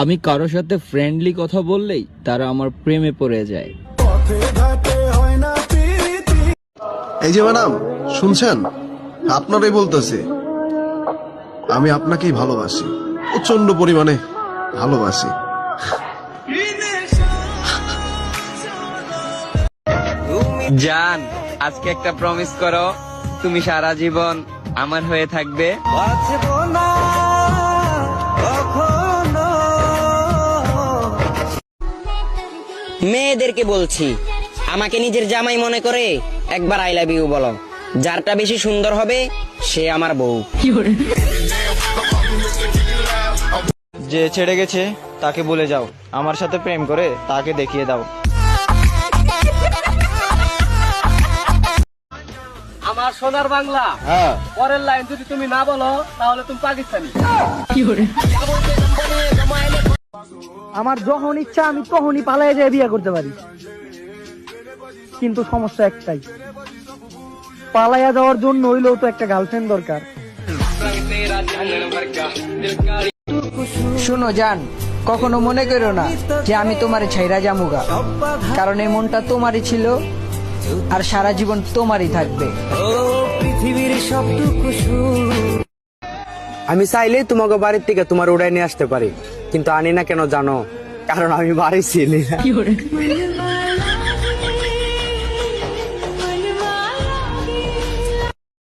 আমি কারোর সাথে ফ্রেন্ডলি কথা বললেই তারা আমার প্রেমে পড়ে যায়। এই যে ম্যাডাম শুনছেন? আপনারাই বলতেছে আমি আপনাকেই ভালোবাসি। প্রচণ্ড পরিমাণে ভালোবাসি। জান আজকে একটা প্রমিস করো তুমি সারা জীবন আমার হয়ে থাকবে। মেয়েদেরকে বলছি আমাকে নিজের জামাই মনে করে একবার আই লাভ ইউ বলো। যারটা বেশি সুন্দর হবে সে আমার বউ। যে ছেড়ে গেছে তাকে বলে যাও। আমার সাথে প্রেম করে তাকে দেখিয়ে দাও। আমার সোনার বাংলা হ্যাঁ। পরের লাইন যদি তুমি না বলো তাহলে তুমি পাকিস্তানি। আমার যখন ইচ্ছা আমি তখনই পালাই যেয়ে বিয়ে করতে পারি। কিন্তু সমস্যা একটাই পালাইয়া যাওয়ার জন্য হইলেও তো একটা গার্লফ্রেন্ড দরকার। শোনো জান কখনো মনে করো না যে আমি তোমার ছাইরা জামুগা কারণ এই মনটা তোমারই ছিল আর সারা জীবন তোমারই থাকবে। আমি চাইলেই তোমাকে বাড়ির থেকে তোমার উড়াই নিয়ে আসতে পারি। কিন্তু আনি না কেন জানো? কারণ আমি বাড়ি ছিলি না।